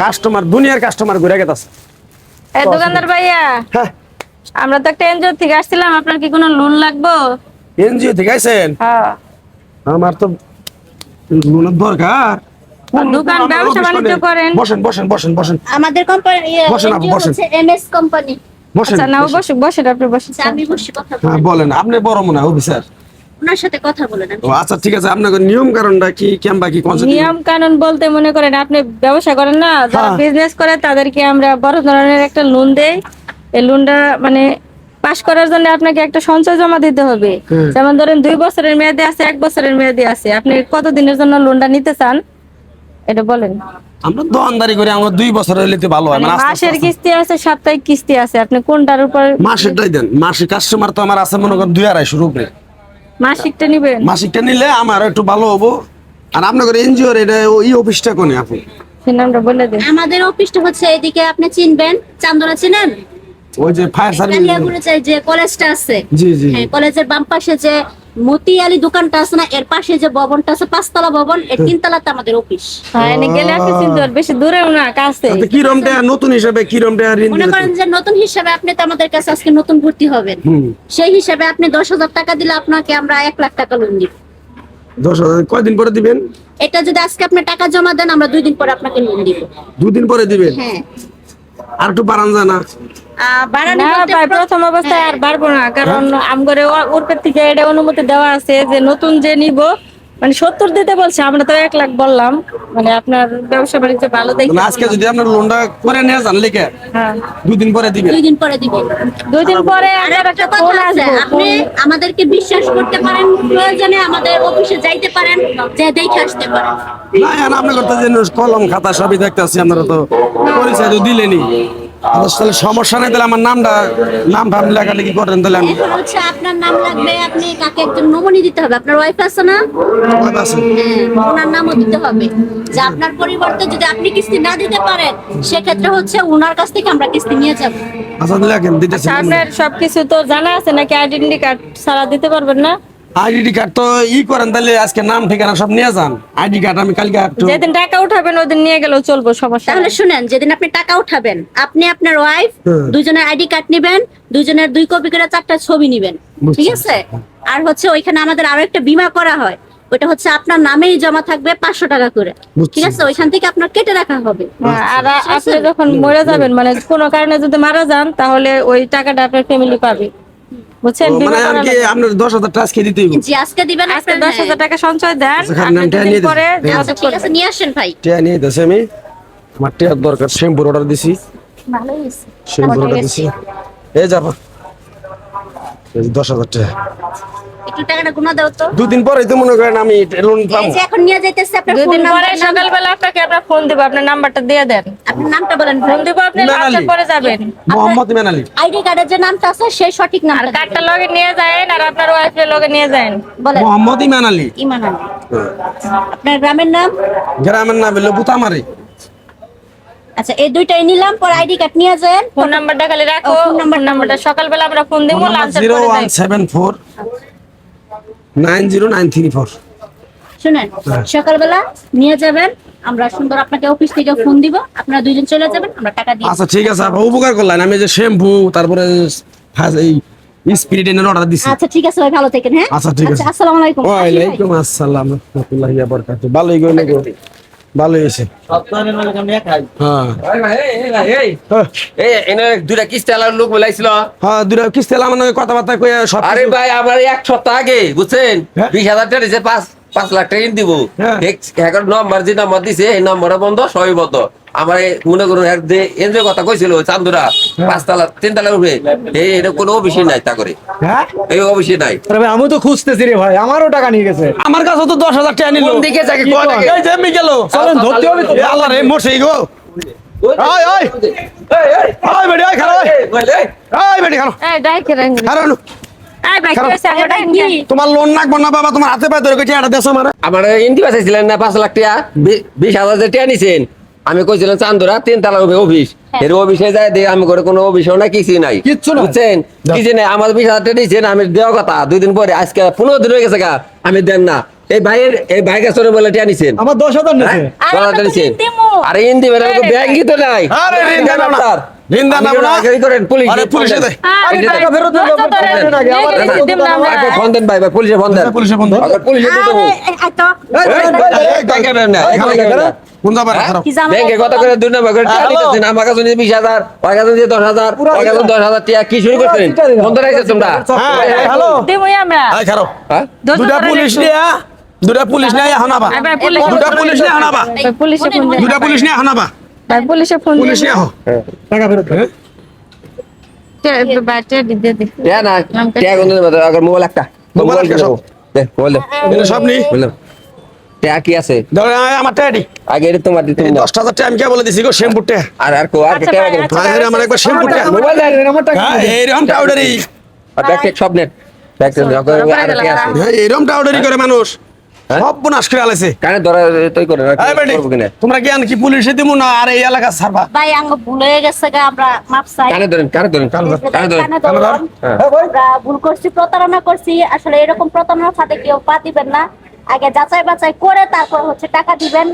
Customer দুনিয়ার customer ঘুরে গেছে এই দোকানদার ভাইয়া হ্যাঁ। আমরা তো একটা এনজিও থেকে আসছিলাম আপনার কি কোনো লোন লাগবে? এনজিও থেকে আইছেন? হ্যাঁ। আমার তো লোনের দরকার। দোকান, ব্যবসা বাণিজ্য করেন? বসেন বসেন বসেন বসেন। আমাদের কোম্পানি বসেন আপু, বসেন। এমএস কোম্পানি বসেন আচ্ছা না ও বসে বসে আপনি বসে আমি বসে কথা বলেন আপনি বড় মনে হয় অফিসার। ওনার সাথে কথা বলেন ও আচ্ছা ঠিক আছে আপনার নিয়ম কারণটা কি কেমবা কি নিয়ম কানুন বলতে মনে করেন আপনি ব্যবসা করেন না যারা হ্যাঁ। বিজনেস করে তাদেরকে আমরা বড় ধরনের একটা লোন দেই। এই লোনটা মানে পাস করার জন্য আপনাকে একটা সঞ্চয় জমা দিতে হবে। যেমন ধরেন দুই বছরের মেয়াদে আছে এক বছরের মেয়াদে আছে। আপনি কত দিনের জন্য লোনটা নিতে চান এটা বলেন। আমরা দোকানদারি করে আমরা দুই বছর হইলে তো ভালো হয় মানে মানে মাসের কিস্তি আছে সাপ্তাহিক কিস্তি আছে। আপনি কোনটার উপর মাসিকটাই দেন মাসিক কাস্টমার তো আমার আছে মনে করেন দুই আড়াইশোর উপরে। মাসিকটা নিবেন? মাসিকটা নিলে আমার একটু ভালো হব। আর আপনার এনজিওর এটা ওই অফিসটা কোনে আপু? নামটা বলে দেন। আমাদের অফিসটা হচ্ছে এদিকে আপনি চিনবেন চান্দরা চিনেন? ওই যে ফায়ার সার্ভিস যে কলেজটা আছে। জি জি। হ্যাঁ কলেজের বাম পাশে যে মতি আলী দোকানটা আছে না এর পাশে যে ভবনটা আছে পাঁচতলা ভবন এর তিনতলাতে আমাদের অফিস হ্যাঁ এনে গেলে আপনি চিনতে বেশি দূরেও না কাছে। তাতে কিরমটা নতুন হিসাবে কিরমটা ঋণ মনে করেন যে নতুন হিসাবে আপনি তো আমাদের কাছে আজকে নতুন ভর্তি হবেন। সেই হিসাবে আপনি দশ হাজার টাকা দিলে আপনাকে আমরা এক লাখ টাকা লোন দিব। দশ হাজার কয়দিন পরে দিবেন? এটা যদি আজকে আপনি টাকা জমা দেন আমরা দুই দিন পরে আপনাকে লোন দিব। দুদিন পরে দিবেন? হ্যাঁ। আর একটু বাড়ান যায় না প্রথম অবস্থায় আর পারব না কারণ আমগরে ওরপের থেকে এটা অনুমতি দেওয়া আছে যে নতুন যে নিব মানে সত্তর দিতে বলছে আমরা তো এক লাখ বললাম মানে আপনার ব্যবসা বাণিজ্য ভালো দেখে মানে আজকে যদি আপনার লোনটা করে নিয়ে যান লিখে হ্যাঁ। দুদিন পরে দিবেন। দুই দিন পরে দিবেন দুই দিন পরে একটা একটা কথা ফোন আছে আপনি আমাদেরকে বিশ্বাস করতে পারেন প্রয়োজনে আমাদের অফিসে যাইতে পারেন যে দেখে আসতে পারেন। না আপনার কলম খাতা সবই দেখতেছি আপনারা তো পরিচয় তো দিলেনি আচ্ছা, তাহলে সমস্যা নেই তাহলে আমার নামটা লেখালেখি করেন তাহলে আমি এখন হচ্ছে আপনার নাম লাগবে আপনি কাকে একজন নমনি দিতে হবে? আপনার ওয়াইফ আছে না? কথা আছে। হ্যাঁ, ওনার নামও দিতে হবে। যে আপনার পরিবর্তে যদি আপনি কিস্তি না দিতে পারেন সেক্ষেত্রে হচ্ছে ওনার কাছ থেকে আমরা কিস্তি নিয়ে যাব। আচ্ছা লেখেন দিতেছি আচ্ছা, আপনার সবকিছু তো জানা আছে নাকি আইডেন্টি কার্ড ছাড়া দিতে পারবেন না? আইডি কার্ড তো ই করেন তাহলে আজকে নাম ঠিকানা সব নিয়ে যান। আইডি কার্ড আমি কালকে একটু যেদিন টাকা উঠাবেন ওই দিন নিয়ে গেলেও চলবো সমস্যা তাহলে শুনেন যেদিন আপনি টাকা উঠাবেন আপনি আপনার ওয়াইফ। দুজনের আইডি কার্ড নেবেন দুজনের দুই কপি করে চারটা ছবি নেবেন ঠিক আছে? আর হচ্ছে ওইখানে আমাদের আরও একটা বীমা করা হয় ওটা হচ্ছে আপনার নামেই জমা থাকবে পাঁচশো টাকা করে ঠিক আছে? ওইখান থেকে আপনার কেটে রাখা হবে। হ্যাঁ, আর আপনি যখন মরে যাবেন মানে কোনো কারণে যদি মারা যান তাহলে ওই টাকাটা আপনার ফ্যামিলি পাবে। বুঝছেন? মানে করা কি আপনার দশ হাজার টাকা আজকে দিতে জি আজকে দিবেন আজকে আপনার- দশ হাজার টাকা সঞ্চয় দেন আচ্ছা, আপনি। পরে হ্যাঁ। আচ্ছা ঠিক আছে নিয়ে আসেন ভাই। টিয়া নিয়ে দিতেছে আমি। আমার টিয়ার দরকার শ্যাম্পুর অর্ডার দিছি। ভালো হয়েছে। শ্যাম্পুর অর্ডার দিছি। এই যাব এই দশ হাজার টাকা। একটু টাকাটা গুনা দাও তো। দুদিন পরে তো মনে করেন আমি লোন পাবো। যে এখন নিয়ে যাইতেছে আপনার দুদিন পরে সকালবেলা আপনাকে আপনার ফোন দিব আপনার নাম্বারটা দিয়ে দেন। আপনার নামটা বলেন ফোন দিব আপনি ইমান পরে যাবেন। মোহাম্মদ ইমান আইডি কার্ডের যে নামটা আছে সেই সঠিক আর কার্ডটা লগে নিয়ে যায়েন আর আপনার ওয়াইফের লগে নিয়ে যায়েন। বলেন। মোহাম্মদ ইমান আলী ইমান আলী আপনার গ্রামের নাম? গ্রামের নাম হলো বুতামারি। আচ্ছা এই দুইটাই নিলাম পর আইডি কার্ড নিয়ে যান ফোন নাম্বারটা খালি রাখো ও, ফোন ফোন নাম্বারটা সকালবেলা আমরা ফোন দিব লাঞ্চের পরে ওয়ান যাই। Seven four nine zero nine three four. শুনেন সকালবেলা নিয়ে যাবেন আমরা সুন্দর আপনাকে অফিস থেকে ফোন দিব আপনারা দুইজন চলে যাবেন আমরা টাকা দিই আচ্ছা ঠিক আছে আপা উপকার করলেন। আমি যে শ্যাম্পু তারপরে এই স্পিরিট অর্ডার দিছি। আচ্ছা ঠিক আছে ভাই ভালো থাকেন হ্যাঁ? আচ্ছা, ঠিক আছে। আসসালামু আলাইকুম। ওয়া আলাইকুম আসসালাম রাহমাতুল্লাহি ওয়া বারাকাতুহু। ভালোই গো। ভালোই হয়েছে। হ্যাঁ। কিস্তি আলার লোক বলাইছিল হ্যাঁ দুটা কিস্তি মানে কথাবার্তা কয়ে সব আরে ভাই আমার এক সপ্তাহ আগে বুঝছেন? হ্যাঁ। বিশ হাজার টাকা দিছে পাঁচ পাঁচ লাখ টাকা দিব। এখন নম্বর যে নম্বর দিছে এই বন্ধ সবই বন্ধ। আমার মনে করুন এক যে এনজয় কথা কইছিল চান্দুরা পাঁচতলা তিনতলা উঠে এই এটা কোনো অফিসে নাই তা করে। হ্যাঁ? এই অফিসে নাই। আরে আমি তো খুঁজতেছি রে ভাই আমারও টাকা নিয়ে গেছে। আমার কাছে তো দশ হাজার টাকা নিল। দিকে যাকে এই যে আমি গেল। চলেন ধরতে হবে তো। আল্লাহ রে মরছে গো। আয়, আয়। আয় বেটি আয় খারাপ। আয় বেটি খারাপ। এই খারাপ তোমার লোন না বাবা? তোমার হাতে পায়ে ধরে এটা দেশ আমার। আমার ইন্দি বাঁচাইছিলেন না পাঁচ লাখ টাকা বিশ হাজার যে টাকা নিছেন আমি কইছিলাম চান্দুরা তিন তালা অফিস এর অফিসে যায় দিয়ে আমি করে কোনো অফিসও না কিছু নাই কিচ্ছু নাই। বুঝছেন কিছু নাই আমার বিশ হাজার টাকা নিছেন আমি দেওয়া কথা দুই দিন পরে আজকে পনেরো দিন হয়ে গেছে গা আমি দেন না এই ভাইয়ের এই ভাই কাছে বলে টিয়া নিছেন আমার দশ হাজার নিছে আর বলা আমরা তো দিছেন দিমু। আরে ইন্দি বেলা আরে ব্যাংকই তো নাই আরে দেন না। না। পুলিশ না ফোন দেন পুলিশে ফোন দেন পুলিশে বন্ধ আগে পুলিশে দিতে আরে, হবে এই, এই তো, টাকা দেন না খারাপ, কোন ব্যাংকে কত করে দুই নম্বর করে টাকা হ্যালো। আমার কাছে নিয়ে বিশ হাজার ওর কাছে নিয়ে দশ হাজার ওর কাছে দশ হাজার টাকা কি শুরু করছেন? বন্ধ রাখছে তোমরা? হ্যাঁ, হ্যালো? দিমই আমরা। খারাপ। হ্যাঁ? দুটা পুলিশ একটু। দুটা পুলিশ নিয়ে এখন আবা। আয় ভাই, পুলিশে দুটা পুলিশ নিয়ে এখন আবা। ভাই, পুলিশে ফোন দেন। দুটা পুলিশ নিয়ে এখন ভাই, পুলিশে ফোন পুলিশ নিয়ে টাকা ফেরত দে। টে- ভাই, টে- দিয়ে দে। টাকা না টাকা কোন দেন আগে মোবাইল একটা। মোবাইল কিনে সব। দাও। টাকা কি আছে? ধরে আয় আমার টায়ারি আগে এটা তোমার দিতে এই দশটা হাজার টাকা আমি কে বলে দিছি গো শ্যাম্পুর টাকা আর আর কো আর টাকা ভাই, দেন ভাই, আমার একবার শ্যাম্পুর টাকা মোবাইল দেন, আমার টাকা নিছে। এইরকম আর ব্যাগ টেক সব নেট ব্যাগ টেক আর কি আছে? এইরকম টাউডারি করে মানুষ। হ্যাঁ? সব নাশ করে আলাইছে কানে ধরা তৈ করে না এই বেটি, করব কিনা? তোমরা কি কি পুলিশে দিমু না আর এই এলাকা ছাড়বা ভাই আঙ্গ ভুল হয়ে গেছে গা, আমরা মাপ চাই। কানে ধরেন কানে ধরেন কানে ধরেন কানে ধরুন। ভুল করছি প্রতারণা করছি। আসলে এরকম প্রতারণা ফাঁদে কেউ পা দিবেন না। আগে যাচাই বাছাই করে তারপর হচ্ছে টাকা দিবেন।